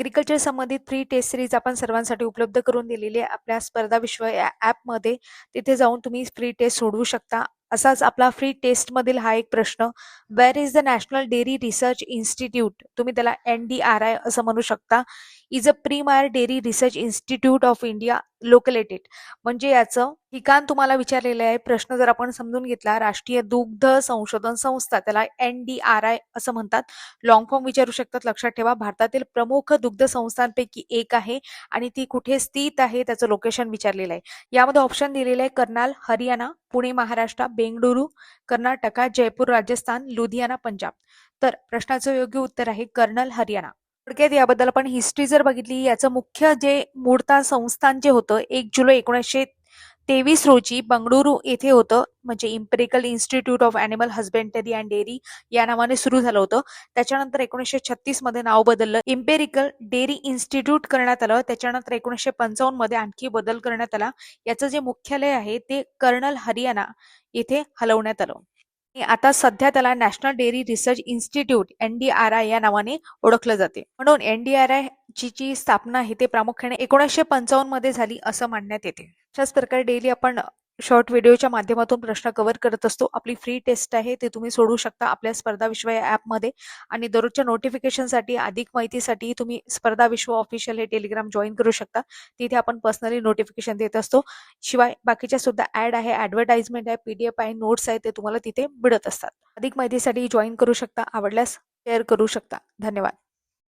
Agriculture संबंधित free taste series आपण सर्वांसाठी उपलब्ध करून दिलेली आहे. आपल्या स्पर्धा विश्व या ॲपमध्ये तिथे जाऊन तुम्ही फ्री टेस्ट सोडवू शकता. असाच आपला फ्री टेस्टमधील हा एक प्रश्न where is the national dairy research institute तुम्ही त्याला एन डी आर आय असं म्हणू शकता. Is a premier dairy research institute of India located म्हणजे याचं ठिकाण तुम्हाला विचारलेलं आहे. प्रश्न जर आपण समजून घेतला राष्ट्रीय दुग्ध संशोधन संस्था त्याला एन डी आर आय असं म्हणतात. लॉंग फॉर्म विचारू शकतात. लक्षात ठेवा भारतातील प्रमुख दुग्ध संस्थांपैकी एक आहे आणि ती कुठे स्थित आहे त्याचं लोकेशन विचारलेलं आहे. यामध्ये ऑप्शन दिलेलं आहे कर्नाल हरियाणा. पुणे महाराष्ट्र बेंगळुरू कर्नाटका जयपूर राजस्थान लुधियाना पंजाब. तर प्रश्नाचं योग्य उत्तर आहे कर्नल हरियाणा. थोडक्यात याबद्दल आपण हिस्ट्री जर बघितली याचं मुख्य जे मूळता संस्थान जे होतं एक जुलै एकोणीसशे तेवीस रोजी बंगळुरू येथे होतं म्हणजे imperial institute of animal husbandry and dairy या नावाने सुरू झालं होतं. त्याच्यानंतर एकोणीसशे छत्तीसमध्ये नाव बदललं. इम्पेरिकल डेअरी इन्स्टिट्यूट करण्यात आलं. त्याच्यानंतर एकोणीसशे पंचावन्नमध्ये आणखी बदल करण्यात आला. याचं जे मुख्यालय आहे ते कर्नल हरियाणा येथे हलवण्यात आलं. आता सध्या त्याला national dairy research institute NDRI या नावाने ओळखलं जाते. म्हणून एनडीआरआय ची जी स्थापना आहे ते प्रामुख्याने एकोणीसशे पंचावन्नमध्ये झाली असं मानण्यात येते. अशाच प्रकारे डेली आपण शॉर्ट व्हिडिओच्या माध्यमातून प्रश्न कव्हर करत असतो. आपली फ्री टेस्ट आहे ते तुम्ही सोडू शकता आपल्या स्पर्धा विश्व या ॲपमध्ये आणि दररोजच्या नोटिफिकेशनसाठी अधिक माहितीसाठी तुम्ही स्पर्धा विश्व ऑफिशियल हे टेलिग्राम जॉईन करू शकता. तिथे आपण पर्सनली नोटिफिकेशन देत असतो. शिवाय बाकीच्या सुद्धा ऍड आहे ऍडव्हर्टाइजमेंट आहे पीडीएफ आहे नोट्स आहे ते तुम्हाला तिथे मिळत असतात. अधिक माहितीसाठी जॉईन करू शकता आवडल्यास शेअर करू शकता. धन्यवाद.